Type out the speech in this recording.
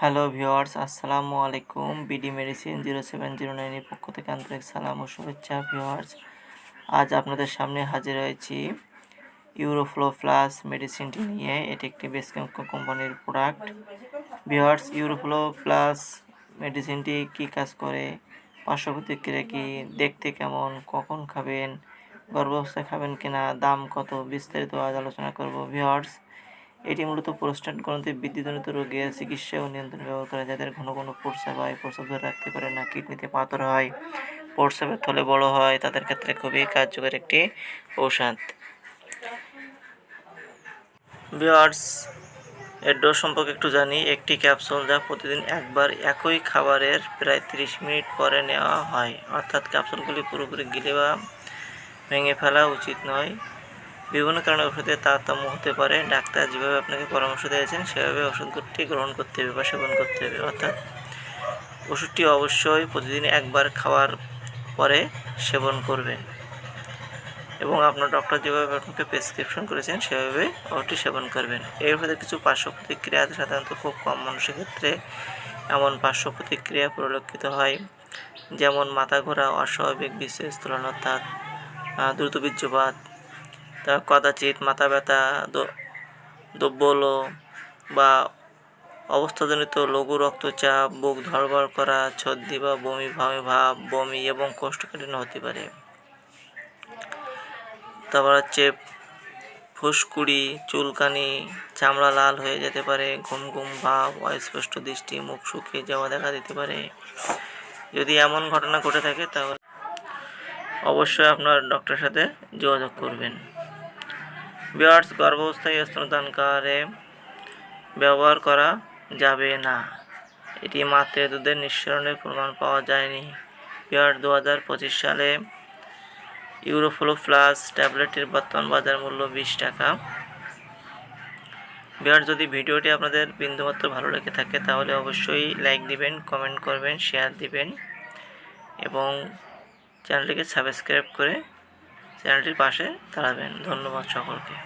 Hello viewers আসসালামু আলাইকুম। BD medicine zero seven zero নাইনের পক্ষ থেকে আন্তরিক সালাম ও শুভেচ্ছা ভিওয়ার্স আজ আপনাদের সামনে হাজির হয়েছি ইউরোফ্লো প্লাস মেডিসিনটি নিয়ে। এটি একটি বেশ কোম্পানির প্রোডাক্ট। ভিওয়ার্স ইউরোফ্লো প্লাস মেডিসিনটি কী কাজ করে? পার্শ্ব প্রতিক্রিয়া কী? দেখতে কেমন? কখন খাবেন? গর্ভাবস্থায় খাবেন কিনা? দাম কত? বিস্তারিত আজ আলোচনা করব ভিওয়ার্স এটি মূলত প্রোস্টেট গ্রন্থি বৃদ্ধিজনিত রোগের চিকিৎসা ও নিয়ন্ত্রণে ব্যবহার করে যাদের ঘন ঘন প্রস্রাব হয়, প্রস্রাব ধরে রাখতে পারে না, কিডনিতে পাথর হয়, প্রস্রাবের থলে বড় হয়, তাদের ক্ষেত্রে খুবই কার্যকর একটি ঔষধ। বিয়ার্স এর ডোজ সম্পর্কে একটু জানি। একটি ক্যাপসুল যা প্রতিদিন একবার একই খাবারের প্রায় তিরিশ মিনিট পরে নেওয়া হয়। অর্থাৎ ক্যাপসুলগুলি পুরোপুরি গিলে বা ভেঙে ফেলা উচিত নয়। বিভিন্ন কারণে ওষুধের তারতম্য হতে পারে। ডাক্তার যেভাবে আপনাকে পরামর্শ দিয়েছেন, সেভাবে ওষুধটি গ্রহণ করতে হবে বা সেবন করতে হবে। অর্থাৎ ওষুধটি অবশ্যই প্রতিদিন একবার খাওয়ার পরে সেবন করবেন। এবং আপনার ডক্টর যেভাবে আপনাকে প্রেসক্রিপশন করেছেন, সেভাবে ওষুধটি সেবন করবেন। এই ওষুধের কিছু পার্শ্ব প্রতিক্রিয়া সাধারণত খুব কম মানুষের ক্ষেত্রে। এমন পার্শ্ব প্রতিক্রিয়া পরিলক্ষিত হয়, যেমন মাথা ঘোরা, অস্বাভাবিক বিশেষ তুলনা অর্থাৎ দ্রুত বীর্যপাত তা কদাচিৎ মাথা ব্যথা দব্বলো বা অবস্থাজনিত লঘু রক্তচাপ, বুক ধড়ফড় করা সর্দি বা বমি ভাবে ভাব, বমি এবং কোষ্ঠকাঠিন্য হতে পারে। তারপর হচ্ছে ফুসকুড়ি, চুলকানি, চামড়া লাল হয়ে যেতে পারে ঘুম ঘুম ভাব, অস্পষ্ট দৃষ্টি, মুখ শুকিয়ে যাওয়া দেখা দিতে পারে। যদি এমন ঘটনা ঘটে থাকে তাহলে অবশ্যই আপনার ডক্টরের সাথে যোগাযোগ করবেন। বিয়ার্স, গর্ভাবস্থায় স্তনদানকারে ব্যবহার করা যাবে না। এটি মাত্রে দুধের নিঃসরণের প্রমাণ পাওয়া যায়নি। বিয়ার্স দু হাজার পঁচিশ সালে ইউরোফ্লো প্লাস ট্যাবলেটের বর্তমান বাজার মূল্য বিশ টাকা। বিহার যদি ভিডিওটি আপনাদের বিন্দুমাত্র ভালো লেগে থাকে, তাহলে অবশ্যই লাইক দিবেন, কমেন্ট করবেন, শেয়ার দিবেন এবং চ্যানেলটিকে সাবস্ক্রাইব করে চ্যানেলটির পাশে দাঁড়াবেন। ধন্যবাদ সকলকে।